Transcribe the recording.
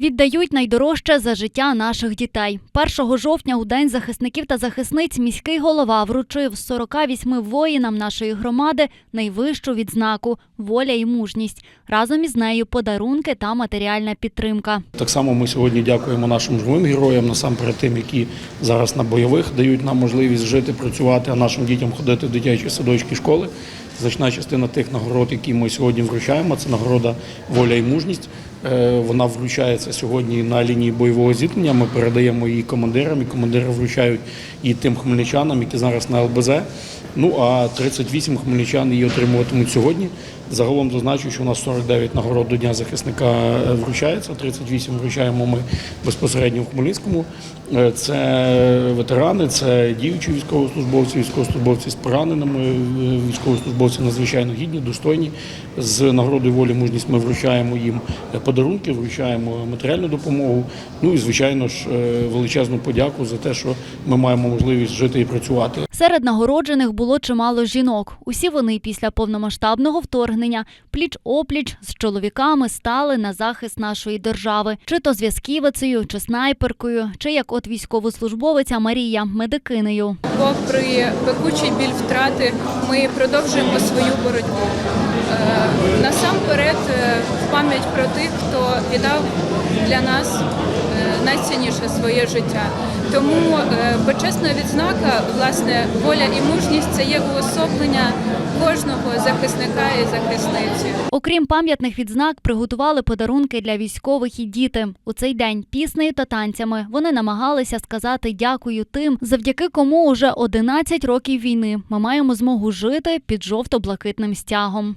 Віддають найдорожче за життя наших дітей. 1 жовтня у День захисників та захисниць міський голова вручив 48 воїнам нашої громади найвищу відзнаку воля і мужність. Разом із нею подарунки та матеріальна підтримка. Так само ми сьогодні дякуємо нашим живим героям, насамперед тим, які зараз на бойових дають нам можливість жити, працювати, а нашим дітям ходити в дитячі садочки, школи. Значна частина тих нагород, які ми сьогодні вручаємо, це нагорода воля і мужність. Е, Вона вручається сьогодні на лінії бойового зіткнення. Ми передаємо її командирам, і командири вручають і тим хмельничанам, які зараз на ЛБЗ. Ну а 38 хмельничан її отримуватимуть сьогодні. Загалом зазначу, що у нас 49 нагород до Дня захисника е, вручається. 38 вручаємо ми безпосередньо в Хмельницькому. Е, Це ветерани, це діючі військовослужбовці, військовослужбовці з пораненими, е, військовослужбовці надзвичайно гідні, достойні. З нагородою волі мужність ми вручаємо їм подарунки, вручаємо матеріальну допомогу. Ну і звичайно ж величезну подяку за те, що ми маємо можливість жити і працювати. Серед нагороджених було чимало жінок. Усі вони після повномасштабного вторгнення пліч-опліч з чоловіками стали на захист нашої держави, чи то зв'язківицею, чи снайперкою, чи як от військовослужбовиця Марія медикинею. Попри пекучий біль втрати, ми продовжуємо свою боротьбу. Е, Насамперед, е, в пам'ять про тих, хто віддав для нас найцінніше своє життя. Тому е, почесна відзнака, власне, воля і мужність це є уособлення кожного захисника і захисниці. Окрім пам'ятних відзнак, приготували подарунки для військових і діти. У цей день піснею та танцями вони намагалися сказати дякую тим, завдяки кому уже 11 років війни ми маємо змогу жити під жовто-блакитним стягом.